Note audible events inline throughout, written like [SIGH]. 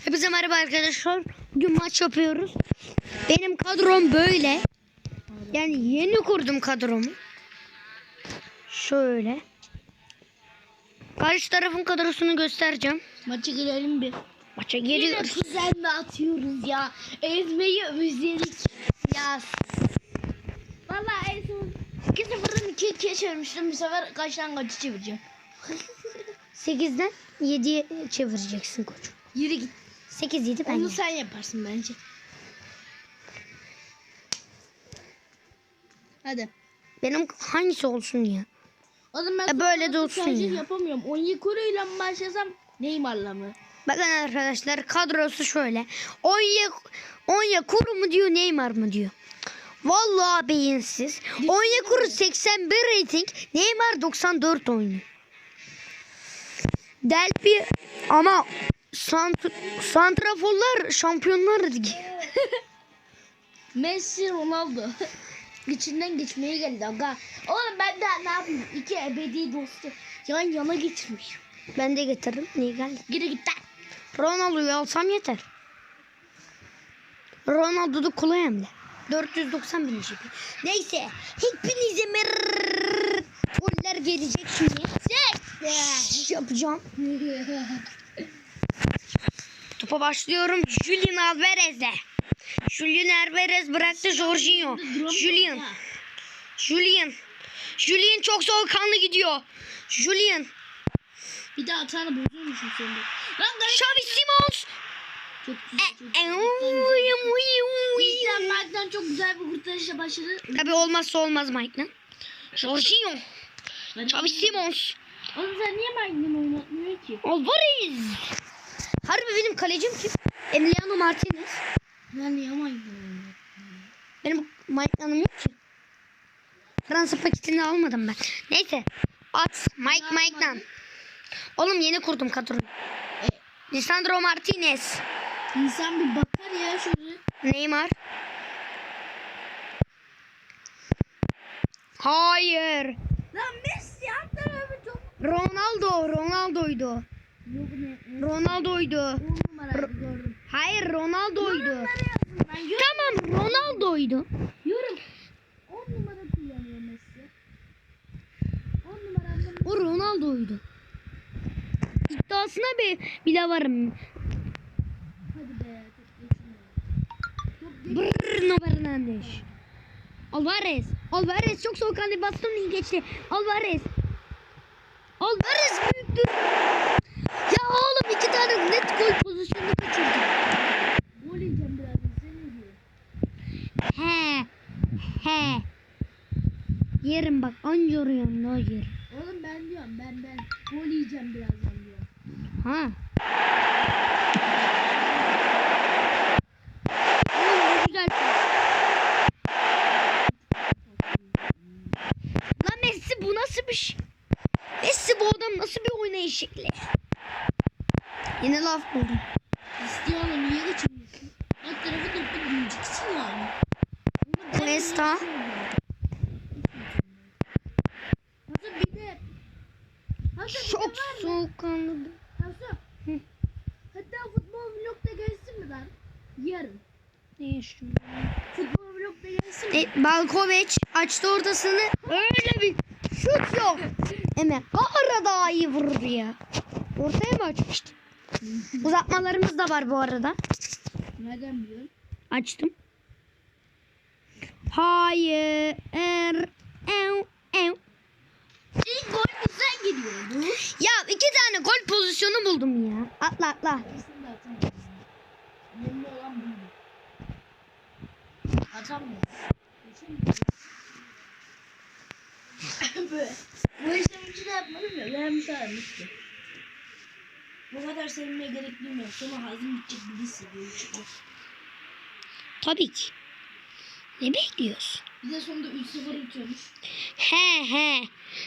Hepinize merhaba arkadaşlar. Bugün maç yapıyoruz. Benim kadrom böyle. Yani yeni kurdum kadromu. Şöyle. Karşı tarafın kadrosunu göstereceğim. Maça girelim bir. Maça Yine geliyoruz. kuzenle atıyoruz ya. Ezmeyi özledik. Ya. Valla son 2-0'dan 2-2'ye çevirmiştim. Bu sefer kaçtan kaçı çevireceğim. 8'den 7'ye çevireceksin koç. Yürü git. 8 7 ben. Onu sen yaparsın bence. Hadi. Benim hangisi olsun ya? O zaman ben E, böyle de olsun ya. yapamıyorum. Onyekuru ile mi başlasam Neymar'la mı? Bakın arkadaşlar kadrosu şöyle. Onya, Onya Kuru mu diyor Neymar mı diyor. Vallahi beyinsiz. Onya Kuru 81 rating. Neymar 94 oynuyor. Delphi ama sant santraforlar şampiyonlar ligi. [LAUGHS] Messi Ronaldo. [LAUGHS] İçinden geçmeye geldi aga. Oğlum ben daha ne yapayım? İki ebedi dostu yan yana getirmiş. Ben de getiririm. Niye geldi? Geri git lan. Ronaldo'yu alsam yeter. Ronaldo'da kolay hem de. 490 bin GB. Neyse. Hepinize mer goller gelecek şimdi. Şş, yapacağım. [LAUGHS] Topa başlıyorum. Julian Alvarez'le. Julian Alvarez bıraktı Jorginho. Julian. Julian. Julian çok soğukkanlı gidiyor. Julian. Bir daha atağını bozuyor musun sen de? Lan gayet Xavi Simons. çok güzel. E. İlkten Mark'tan çok güzel bir kurtarışla başladı. Tabii olmazsa olmaz Mike'la. Jorginho. Ben- Xavi Simons. Oğlum sen niye Mark'tan oynatmıyor ki? Alvarez. Harbi benim kalecim kim? Emiliano Martinez. Ben niye oynatmıyor? Benim Mike'lanım yok ki. Fransa paketini almadım ben. Neyse. At. Mike Mike'lan. Oğlum yeni kurdum kadroyu. Lisandro Martinez. İnsan bir bakar ya şöyle. Neymar. Hayır. Lan Messi alt tarafı çok... Ronaldo. Ronaldo'ydu. Ronaldo'ydu. Gördüm. Hayır Ronaldo'ydu. Numara. Tamam Ronaldo'ydu. Yorum. 10 numara kullanıyor Messi. 10 numaramda O Ronaldo'ydu. İddiasına bir bile varım. Hadi be. Bruno Fernandes. Alvarez. Alvarez çok soğukkanlı bastonu geçti. Alvarez. Alvarez büyüktür. Oğlum iki tane net gol pozisyonu kaçırdı. Gol yiyeceğim birazdan. Sen ne diyorsun? He. He. Yerim bak anca oraya ne yer. Oğlum ben diyorum. Ben ben. Gol yiyeceğim birazdan diyorum. Ha. Oğlum Messi bu nasıl bir şey? Messi bu adam nasıl bir oynayış şekli? Yine laf buldum. Cristiano niye geçmiyorsun? Alt tarafı topu gümcüksin yani. Cuesta. Nasıl bir de de Çok soğukkanlı. Hı. Hatta futbol vlogda gelsin mi lan? Yarın. Ne yaşıyorum? Futbol vlogda gelsin mi? E, Balkovic açtı ortasını. Öyle bir şut yok. [LAUGHS] Hemen ara daha iyi vurur ya. Ortaya mı açmıştı? Uzatmalarımız da var bu arada. Nereden biliyorsun? Açtım. Hayır. Er, ev, ev. İlk gol güzel gidiyordu. Ya iki tane gol pozisyonu buldum ya. Atla atla. Önemli olan buydu. Bu [LAUGHS] işlemi içine yapmadım ya. Ben müsaade ettim. Bu kadar sevinmeye gerek duymuyorum. Sonra hazım bitecek gibi hissediyorum. çünkü. Tabii ki. Ne bekliyorsun? Bir de sonunda 3-0 bitiyormuş. He he.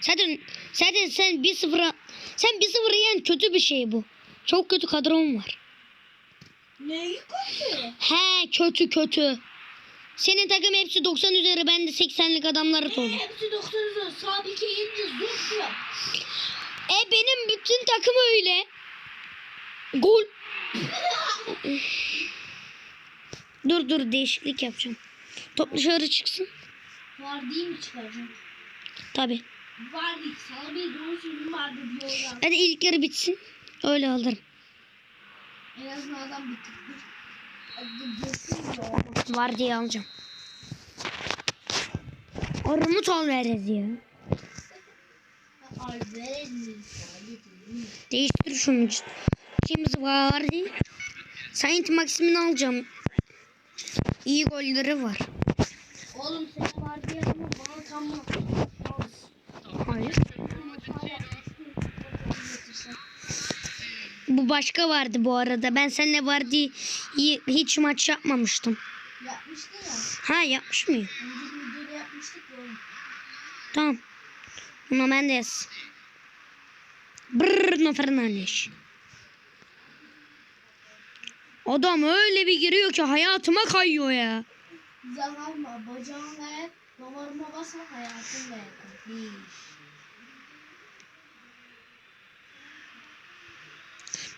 Zaten zaten sen bir sıfıra sen bir sıfır yiyen kötü bir şey bu. Çok kötü kadron var. Neyi koyuyor? He kötü kötü. Senin takım hepsi 90 üzeri ben de 80'lik adamları dolu. Hepsi 90'ı sağ dike yiyince zor. E benim bütün takım öyle. Gol. Dur dur değişiklik yapacağım. Top dışarı çıksın. Var değil mi çıkaracağım? Tabi. Var değil. Sana bir doğru sözüm vardı diyorlar. Hadi ilk yarı bitsin. Öyle alırım. En azından adam bitirdi. Var diye alacağım. Armut al veririz ya. Değiştir şunu. James var. Saint Maxim'ini alacağım. İyi golleri var. Oğlum sen var diye ama bana tam Hayır. Bu başka vardı bu arada. Ben seninle var diye iyi- hiç maç yapmamıştım. Yapmıştı ya. Ha yapmış mıyım? Önceki yapmıştık ya oğlum. Tamam. Nuno Mendes. Bruno Fernandes. Adam öyle bir giriyor ki hayatıma kayıyor ya. Zavalma bacağın ve damarıma basa ve kardeş.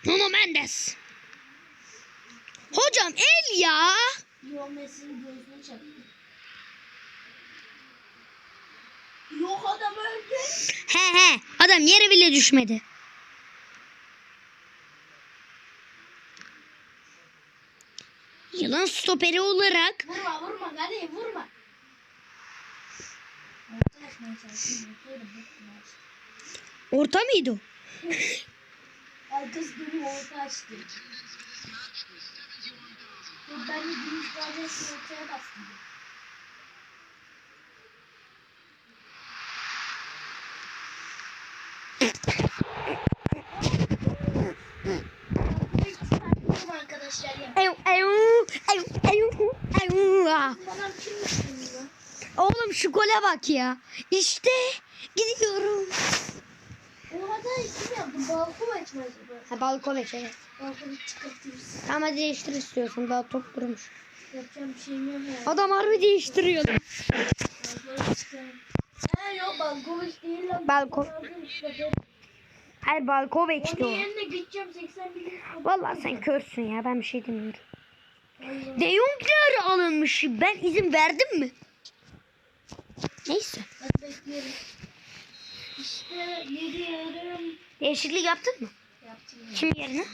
Nuno Mendes. Hocam el ya. Yo Messi'nin gözüne çarptı. Yok adam öldü. He he. Adam yere bile düşmedi. Yılan stoperi olarak Vurma vurma hadi vurma. Orta mıydı o? Arkası dönüp orta açtı. Ben de gümüş kardeşim ortaya bastım. Arkadaşlar ya. Eyu, eyu, ya? Oğlum şu gole bak ya. İşte gidiyorum. O? Balkon acaba? Ha balkon evet. Balkonu çıkartırız. Tamam hadi değiştir istiyorsan daha top durmuş. Yapacağım bir şeyim yok. Adam harbi değiştiriyor. Balkonu yok balkon değil lan. Balkon. Hayır Onun yerine gideceğim 80 bin. Vallahi sen körsün ya ben bir şey demiyorum. De Jong nerede alınmış? Ben izin verdim mi? Neyse. İşte yedi yarım Değişiklik yaptın mı? yaptım ya. Kim yerine?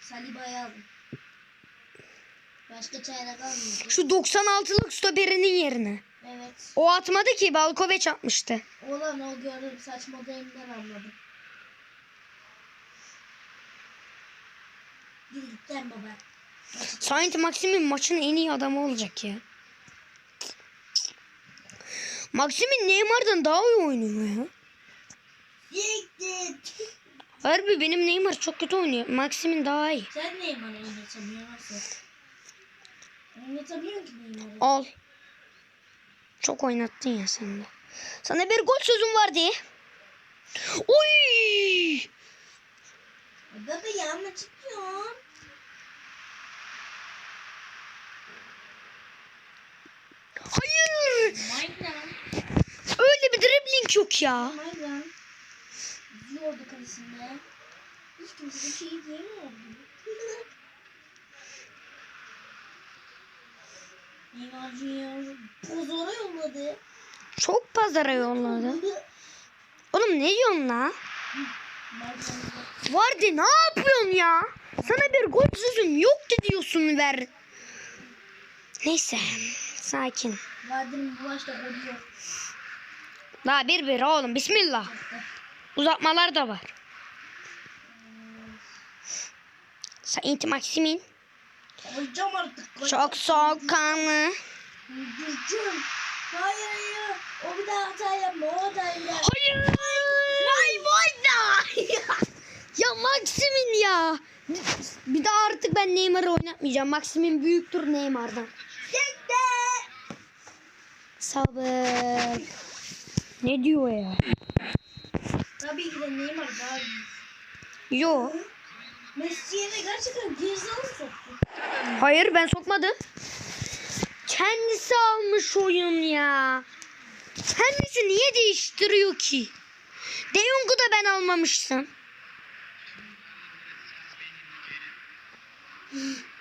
Saliba'yı aldım. Başka çare kalmıyor. Şu 96'lık stoperinin yerine. Evet. O atmadı ki Balkovic atmıştı. Olan o gördüm saçma dayımdan anladım. Gidikten baba. Saint Maximin maçın en iyi adamı olacak ya. Maximin Neymar'dan daha iyi oynuyor ya. Harbi benim Neymar çok kötü oynuyor. Maximin daha iyi. Sen neyi bana oynatamıyorsun? Oynatamıyorsun ki Neymar'ı. Al. Çok oynattın ya sen de. Sana bir gol sözüm var diye. Oy! Baba yanına çıkıyorsun. Hayır! Minecraft. Öyle bir dribbling yok ya. Minecraft. Yüzüyordu kalesinde. Hiç kimse bir şey diyemiyordu. Neymar Junior pozora yolladı. Çok pazara yolladı. Oğlum ne diyorsun la? Vardı ne yapıyorsun ya? Sana bir gol sözüm yok diyorsun ver. Neyse sakin. Daha bir bir oğlum bismillah. Uzatmalar da var. Saint Maximin Koyacağım artık. çok soğukkanlı. Gücüm. Hayır hayır. O bir daha hata yapma. O hata yapma. Hayır. Vay vay da. [LAUGHS] ya Maximin ya. Bir daha artık ben Neymar'ı oynatmayacağım. Maximin büyüktür Neymar'dan. Sabır. Ne diyor ya? Tabii ki de Neymar daha. Yo. Messi'ye de gerçekten gerizekalı soktu? Hayır ben sokmadım. Kendisi almış oyun ya. Kendisi niye değiştiriyor ki? De Jong'u da ben almamıştım.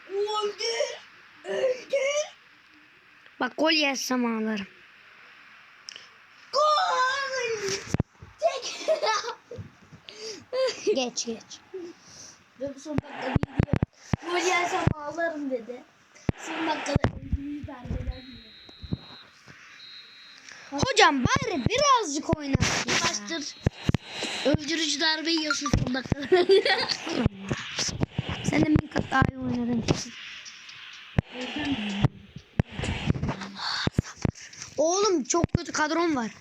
Öldür. Öldür. Bak gol yersem ağlarım. Gol. Tek. Geç geç. Ve bu son dakikada gidiyor. Gol yersem ağlarım dedi. Son dakikada darbeler yiyor. Hocam bari birazcık oynasın. Bastır. Öldürücü darbe yiyorsun son dakikada. [LAUGHS] Sen de bin kat daha iyi oynadın. Oğlum çok kötü kadron var.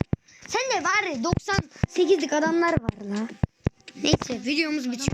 Sen de bari 98'lik adamlar var la. Neyse videomuz bitiyor.